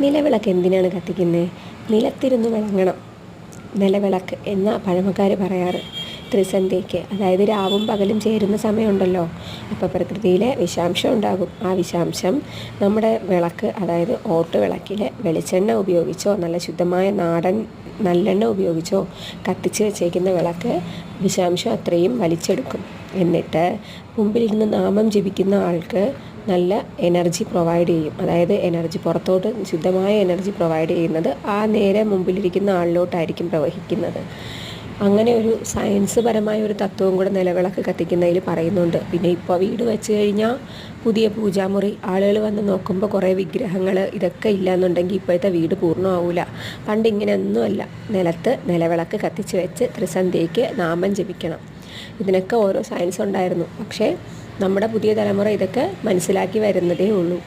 നിലവിളക്ക് എന്തിനാണ് കത്തിക്കുന്നത് നിലത്തിരുന്ന് വിളങ്ങണം. നിലവിളക്ക് എന്ന പഴമക്കാർ പറയാറ്. ത്രിസന്ധ്യയ്ക്ക് അതായത് രാവും പകലും ചേരുന്ന സമയമുണ്ടല്ലോ. അപ്പോൾ പ്രകൃതിയിലെ വിഷാംശം ഉണ്ടാകും. ആ വിഷാംശം നമ്മുടെ വിളക്ക് അതായത് ഓട്ട് വിളക്കിൽ വെളിച്ചെണ്ണ ഉപയോഗിച്ചോ നല്ല ശുദ്ധമായ നാടൻ നല്ലെണ്ണ ഉപയോഗിച്ചോ കത്തിച്ച് വെച്ചേക്കുന്ന വിളക്ക് വിഷാംശം അത്രയും വലിച്ചെടുക്കും. എന്നിട്ട് മുമ്പിലിരുന്ന് നാമം ജപിക്കുന്ന ആൾക്ക് നല്ല എനർജി പ്രൊവൈഡ് ചെയ്യും. അതായത് എനർജി പുറത്തോട്ട് ശുദ്ധമായ എനർജി പ്രൊവൈഡ് ചെയ്യുന്നത് ആ നേരെ മുമ്പിലിരിക്കുന്ന ആളിലോട്ടായിരിക്കും പ്രവഹിക്കുന്നത്. അങ്ങനെ ഒരു സയൻസ് പരമായ ഒരു തത്വവും കൂടെ നിലവിളക്ക് കത്തിക്കുന്നതിൽ പറയുന്നുണ്ട്. പിന്നെ ഇപ്പോൾ വീട് വെച്ച് കഴിഞ്ഞാൽ പുതിയ പൂജാമുറി ആളുകൾ വന്ന് നോക്കുമ്പോൾ കുറേ വിഗ്രഹങ്ങൾ ഇതൊക്കെ ഇല്ലയെന്നുണ്ടെങ്കിൽ ഇപ്പോഴത്തെ വീട് പൂർണമാവില്ല പണ്ട് ഇങ്ങനെയൊന്നുമല്ല. നിലത്ത് നിലവിളക്ക് കത്തിച്ച് വെച്ച് ത്രിസന്ധ്യയ്ക്ക് നാമം ജപിക്കണം. ഇതിനൊക്കെ ഓരോ സയൻസ് ഉണ്ടായിരുന്നു. പക്ഷേ നമ്മുടെ പുതിയ തലമുറ ഇതൊക്കെ മനസ്സിലാക്കി വരുന്നതേ ഉള്ളൂ.